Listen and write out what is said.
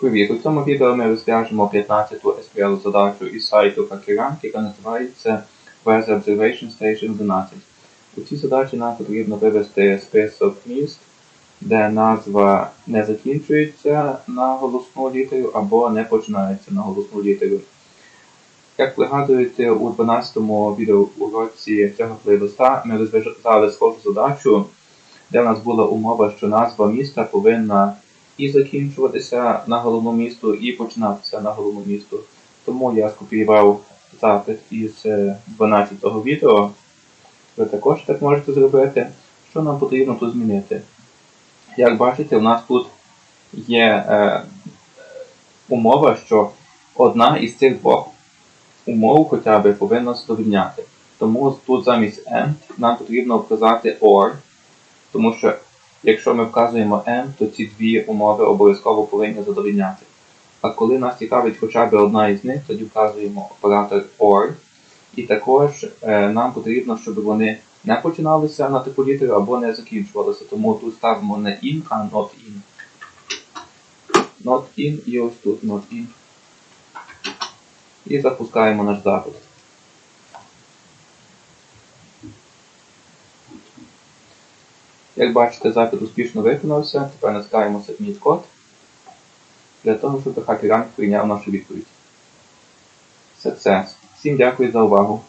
Привіт! У цьому відео ми розв'яжемо 15-ту SQL задачу із сайту HackerRank, яка називається Weather Observation Station 12. У цій задачі нам потрібно вивести список міст, де назва не закінчується на голосну літеру або не починається на голосну літеру. Як пригадуєте, у 12-му відеоуроці цього плейлиста ми розв'язали схожу задачу, де в нас була умова, що назва міста повинна і закінчуватися на головну місту, і починатися на головну місту. Тому я скопіював запит із 12-го відео. Ви також так можете зробити. Що нам потрібно тут змінити? Як бачите, у нас тут є е, умова, що одна із цих двох умов хоча б повинна задовільняти. Тому тут замість AND нам потрібно вказати OR, тому що якщо ми вказуємо N, то ці дві умови обов'язково повинні задовільняти. А коли нас цікавить хоча б одна із них, тоді вказуємо оператор OR. І також е, нам потрібно, щоб вони не починалися на типу літери або не закінчувалися. Тому тут ставимо не in, а not in. Not in і ось тут not in. І запускаємо наш запит. Як бачите, запит успішно виконався. Тепер натискаємо Submit код для того, щоб HackerRank прийняв нашу відповідь. Success. Всім дякую за увагу.